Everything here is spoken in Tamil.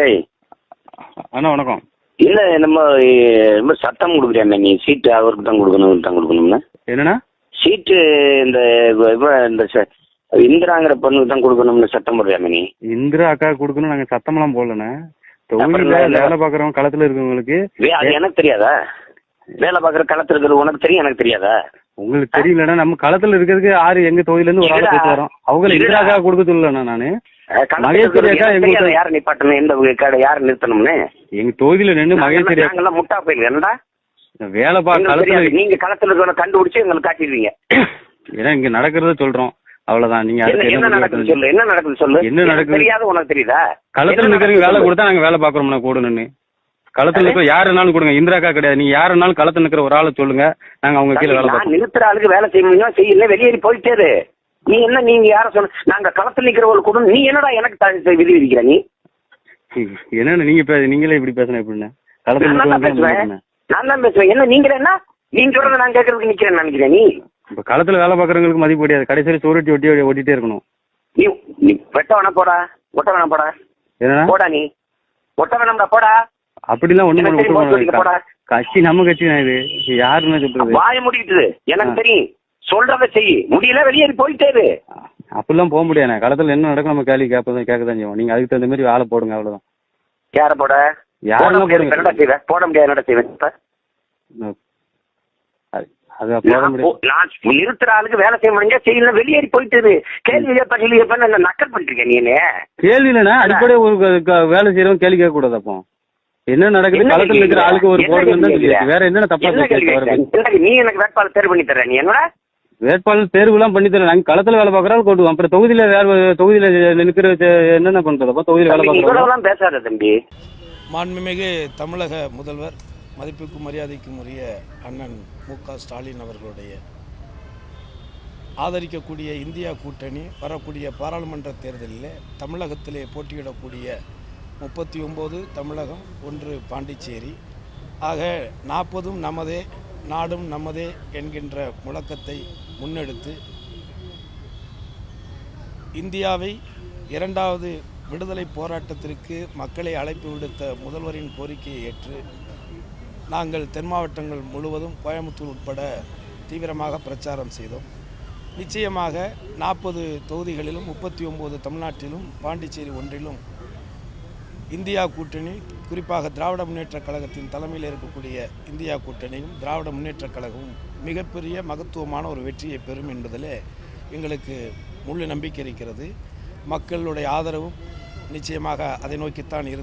ஏய். அண்ணா வணக்கம். இல்ல நம்ம ரொம்ப சட்டம் கொடுக்குறியா நீ சீட்டு அவருக்கு தான் கொடுக்கணும் இவருக்கு தான் கொடுக்கணும்னு. என்னண்ணா? சீட்டு இந்த இந்த இந்திராங்கிற பொண்ணுக்கு தான் கொடுக்கணும்னு சட்டம் போடுறியா நீ. இந்திரா அக்கா கொடுக்கணும் போடலண்ணே. அப்புறம் தொழில என்ன? வேலை பார்க்குறவங்க களத்தில் இருக்கவங்களுக்கு அது எனக்கு தெரியாதா? வேலை பார்க்குற களத்துல இருக்கிறது உனக்கு தெரியும் எனக்கு தெரியாதா? உங்களுக்கு தெரியலண்ணா நம்ம களத்தில் இருக்கிறதுக்கு ஆறு எங்க தொகுதியிலேருந்து ஒரு ஆளை. போட்டு வரோம். அவங்கள அக்கா கொடுக்க சொல்லலண்ணா நான் யாரை நிப்பாட்டணும்? எந்த கடை யாரை நிறுத்தணும்னு? எங்க தொகுதியில நின்று மகேஸ்வரி முட்டா போயிருக்கு என்னடா? வேலை களத்தில். நீங்க களத்துல இருக்கிறவன கண்டுபிடிச்சு எங்களுக்கு காட்டிடுவீங்க. ஏன்னா இங்க நடக்கிறத சொல்றோம். அவ்வளவுதான். நீங்க என்ன நடக்குது சொல்லு? என்ன நடக்குது சொல்லு? என்ன நடக்குது? தெரியாது உனக்கு தெரியுதா? களத்துல என்ன நிக்கிறவங்க வேலை கொடுத்தா நாங்க வேலை பாக்குறோம்னா கூட நின்று களத்துல இருக்கிற யாரு வேணாலும் கொடுங்க. இந்திரா அக்கா கிடையாது. நீங்க யாரு வேணாலும் களத்துல நிக்கிற ஒரு ஆளை சொல்லுங்க. நாங்க அவங்க கீழே வேலை நான் நிறுத்துற ஆளுக்கு வேலை செய்ய முடியும்? செய்யல வெளியேறி போயிட்டே. நீ என்ன நீங்க யார சொல்ல நாங்க களத்துல நிக்கிறவங்களுக்கு கூட நீ என்னடா எனக்கு விதி விதிக்கிற நீ? என்னன்னு நீங்க பே- நீங்களே இப்படி பேசணும் எப்படின்னு களத்துல நான் தான் நிக்கிறவங்க பேசுவேன். என்ன? நான் தான் பேசுவேன். என்ன நீங்க என்ன? நீங்க சொல்றத நான் கேட்கறதுக்கு நிக்கிறேன் நினைக்கிறேன் நீ? இப்ப களத்துல வேலை பாக்குறவங்களுக்கு மதிப்பு கிடையாது. கடைசியில சோறுட்டி ஒட்டி ஓட்டிட்டே இருக்கணும். நீ நீ வெட்ட வேணா போடா. ஒட்ட வேணா போடா. ஏன்னா போடா நீ. ஒட்ட வேணாம்டா போடா. அப்படிலாம் ஒண்ணு போடா. கட்சி நம்ம கட்சி தான் இது. யாருன்னு சொல்றது. வாய முடிக்கிட்டு எனக்கு. தெரியும். சொல்றத செய். முடியல வெளியேறி போயிட்டே அப்படிலாம் போக முடியாது. களத்துல என்ன நடக்கும் நம்ம கேள்வி கேட்பதான் கேட்க தான் செய்வோம். நீங்க அதுக்கு தகுந்த மாதிரி வேலை போடுங்க அவ்வளவுதான். யார போட? போடுங்க. என்னடா செய்வேன் போட முடியாது. என்னடா செய்வேன் நான் நிறுத்துற ஆளுக்கு வேலை செய்ய முடிஞ்சா செய்யல வெளியேறி போயிட்டு. கேள்வி கேட்ப கேள்வி கேட்ப நக்கல் பண்ணிருக்கேன் நீ கேள்வி இல்லைன்னா அடிப்படை ஒரு வேலை செய்யறவங்க கேள்வி கேட்க கூடாது அப்போ. என்ன நடக்குது? களத்துல இருக்கிற? ஆளுக்கு ஒரு கேள்வி சொல்லியாச்சு. வேற தப்பா என்ன? என்ன நீ எனக்கு வேட்பாளர் தேர்வு பண்ணி தர நீ என்ன வேட்பாளர் தேர்வுலாம் பண்ணி தரேன் நாங்க களத்துல வேலை பார்க்கறோம் கொண்டு அப்புறம் தொகுதியில வேற தொகுதியில நிற்கிற என்னென்ன பண்றது? அப்போ தொகுதியில வேலை இவ்வளவுலாம் பேசாத தம்பி. மாண்புமிகு தமிழக முதல்வர் மதிப்புக்கும் மரியாதைக்கும் உரிய அண்ணன் மு க ஸ்டாலின் அவர்களுடைய ஆதரிக்கக்கூடிய இந்தியா கூட்டணி வரக்கூடிய பாராளுமன்ற தேர்தலில் தமிழகத்திலே போட்டியிடக்கூடிய முப்பத்தி ஒம்பது தமிழகம் ஒன்று பாண்டிச்சேரி. ஆக நாற்பதும் நமதே நாடும் நமதே என்கின்ற முழக்கத்தை முன்னெடுத்து இந்தியாவை இரண்டாவது விடுதலை போராட்டத்திற்கு மக்களை அழைப்பு விடுத்த முதல்வரின் கோரிக்கையை ஏற்று நாங்கள் தென் மாவட்டங்கள் முழுவதும் கோயம்புத்தூர் உட்பட தீவிரமாக பிரச்சாரம் செய்தோம். நிச்சயமாக நாற்பது தொகுதிகளிலும் முப்பத்தி ஒம்பது தமிழ்நாட்டிலும் பாண்டிச்சேரி ஒன்றிலும் இந்தியா கூட்டணி குறிப்பாக திராவிட முன்னேற்றக் கழகத்தின் தலைமையில் இருக்கக்கூடிய இந்தியா கூட்டணியும் திராவிட முன்னேற்றக் கழகமும் மிகப்பெரிய மகத்துவமான ஒரு வெற்றியை பெறும் என்பதில் எங்களுக்கு முழு நம்பிக்கை இருக்கிறது. மக்களுடைய ஆதரவும் நிச்சயமாக அதை நோக்கித்தான் இரு